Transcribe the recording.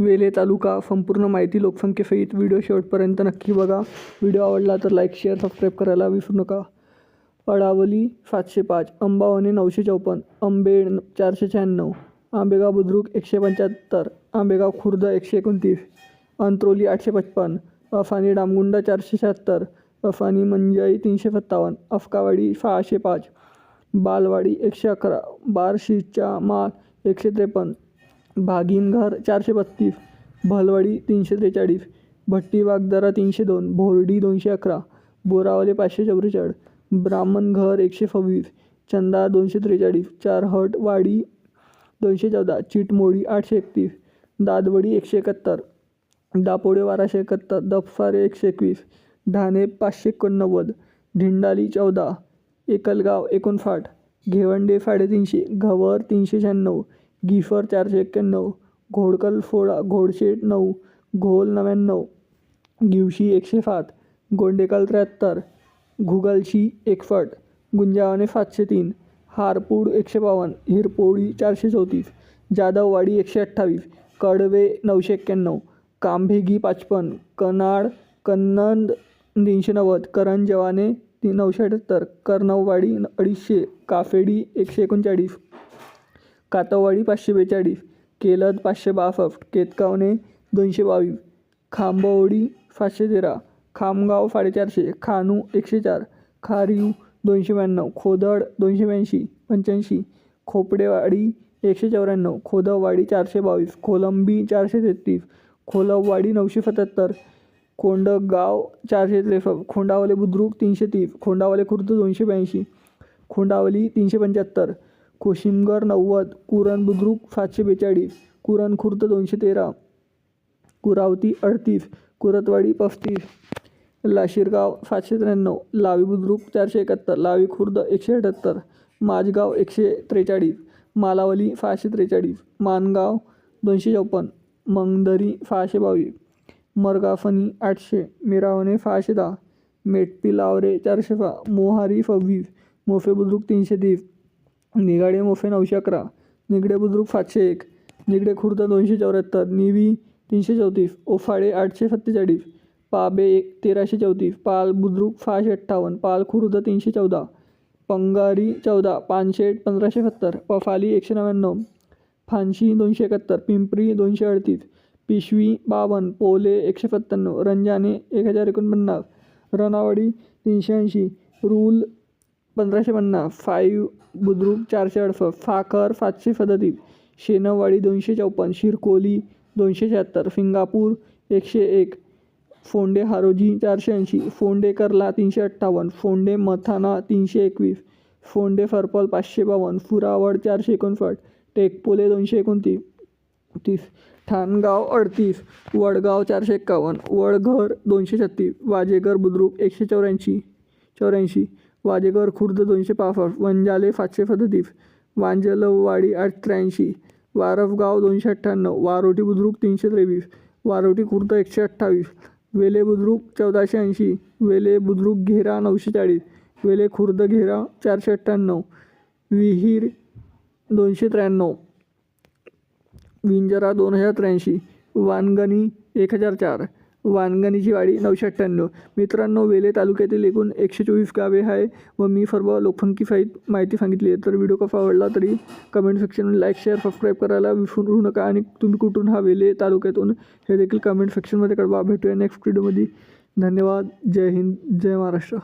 वेले तालुका संपूर्ण माहिती लोकसंख्येसहित व्हिडिओ शेवटपर्यंत नक्की बघा. व्हिडिओ आवडला तर लाईक शेअर सबस्क्राईब करायला विसरू नका. अडावली सातशे पाच अंबावणे नऊशे चौपन्न अंबेड चारशे शहाण्णव आंबेगाव बुद्रुक एकशे पंच्याहत्तर आंबेगाव खुर्द एकशे एकोणतीस अंत्रोली आठशे पचपन्न अफानी डामगुंडा चारशे शहात्तर अफानी मंजाई तीनशे सत्तावन्न अफकावाडी सहाशे पाच बालवाडी एकशे अकरा बार्शीच्या माल एकशे त्रेपन्न भागिनघर चारशे बत्तीस भलवाडी तीनशे त्रेचाळीस भट्टी वागदारा तीनशे दोन भोरडी दोनशे अकरा बोरावले पाचशे चौवेचाळ ब्राह्मणघर एकशे सव्वीस चंदा दोनशे त्रेचाळीस चारहट वाडी दोनशे चौदा चिटमोडी आठशे एकतीस दादवडी एकशे एकाहत्तर दापोडे बाराशे एकाहत्तर दफसारे एकशे एकवीस ढाणे पाचशे एकोणनव्वद ढिंडाली चौदा एकलगाव एकोणसाठ घेवंडे साडेतीनशे घवर तीनशे शहाण्णव गिफर चारशे एक्क्याण्णव घोडकल फोडा घोडशेठ नऊ घोल नव्याण्णव गिवशी एकशे सात गोंडेकल त्र्याहत्तर घुगलशी एकसष्ट गुंजावणे सातशे तीन हारपूड एकशे बावन्न हिरपोळी चारशे चौतीस जाधववाडी एकशे अठ्ठावीस कडवे नऊशे एक्क्याण्णव कांभेगी पाचपन्न कनाड कन्नंद तीनशे नव्वद करंजवाने ती नऊशे अठ्याहत्तर कर्नववाडी अडीचशे काफेडी एकशे एकोणचाळीस कातववाडी पाचशे बेचाळीस केलद पाचशे बासष्ट केतकावणे दोनशे बावीस खांबवडी सातशे तेरा खामगाव साडेचारशे खानू एकशे चार खारीव दोनशे ब्याण्णव खोदड दोनशे ब्याऐंशी पंच्याऐंशी खोपडेवाडी एकशे चौऱ्याण्णव खोदववाडी चारशे बावीस कोलंबी चारशे तेहतीस खोलववाडी नऊशे सत्याहत्तर कोंडगाव चारशे त्रेसष्ट खोंडावले बुद्रुक तीनशे तीस खोंडावले खुर्द दोनशे ब्याऐंशी खोंडावली तीनशे पंच्याहत्तर कोशिमगर नव्वद कुरण बुद्रुक सातशे बेचाळीस कुरण खुर्द दोनशे तेरा कुरावती अडतीस कुरतवाडी पस्तीस लाशीरगाव सातशे त्र्याण्णव लावी बुद्रुक चारशे एकाहत्तर लावी खुर्द एकशे अठ्याहत्तर माझगाव एकशे त्रेचाळीस मालावली सहाशे त्रेचाळीस मानगाव दोनशे चौपन्न मंगदरी सहाशे बावीस मरगाफणी आठशे मिरावणे सहाशे दहा मेटपी लावरे चारशे सहा मोहारी सव्वीस मोफे बुद्रुक तीनशे तीस निगाडे मोफे नऊशे अकरा निगडे बुद्रुक सातशे एक निगडे खुर्द दोनशे चौऱ्याहत्तर निवी तीनशे चौतीस ओफाडे आठशे सत्तेचाळीस पाबे एक तेराशे चौतीस पाल बुद्रुक सहाशे अठ्ठावन्न पाल खुर्द तीनशे चौदा पंगारी चौदा पानशेट पंधराशे सत्तर पफाली एकशे नव्याण्णव फांशी दोनशे एकाहत्तर पिंपरी दोनशे अडतीस पिशवी बावन्न पोले एकशे सत्त्याण्णव रंजाने एक हजार एकोणपन्नास रनावडी तीनशे ऐंशी रूल पंधराशे पन्नास फाईव्ह बुद्रुक चारशे अडसष्ट फाखर सातशे सदतीस शेनवाडी दोनशे चौपन्न शिरकोली दोनशे शहात्तर सिंगापूर एकशे एक फोंडे हारोजी चारशे ऐंशी फोंडे कर्ला तीनशे अठ्ठावन्न फोंडे मथाना तीनशे एकवीस फोंडे फरपल पाचशे बावन्न फुरावड चारशे एकोणसाठ टेकपोले दोनशे एकोणतीस तीस ठाणगाव अडतीस वडगाव चारशे एक्कावन्न वडघर दोनशे छत्तीस वाजेघर बुद्रुक एकशे चौऱ्याऐंशी चौऱ्याऐंशी वाजेघर खुर्द दोनशे पासष्ट वंजाले सातशे सदतीस वांजलवाडी आठ त्र्याऐंशी वारफगाव दोनशे अठ्ठ्याण्णव वारोटी बुद्रुक तीनशे तेवीस वारोटी खुर्द एकशे अठ्ठावीस वेले बुद्रुक चौदाशे ऐंशी वेले बुद्रुक घेरा नऊशे चाळीस वेले खुर्द घेरा चारशे अठ्ठ्याण्णव विहीर दोनशे त्र्याण्णव विंजरा दोन हजार त्र्याऐंशी वानगणी एक हजार चार वानगणीची वाडी नऊशे अठ्ठ्याण्णव. मित्रांनो वेले तालुक्यातील एकूण एकशे चोवीस गावे आहे व मी सर्व लोकसंख्येसहित माहिती सांगितली आहे. तर व्हिडिओ कसा आवडला तरी कमेंट सेक्शनमध्ये लाईक शेअर सबस्क्राईब करायला विसरू नका आणि तुम्ही कुठून हा वेले तालुक्यातून हे देखील कमेंट सेक्शनमध्ये कळवा. भेटूया नेक्स्ट व्हिडिओमध्ये धन्यवाद. जय हिंद. जय महाराष्ट्र.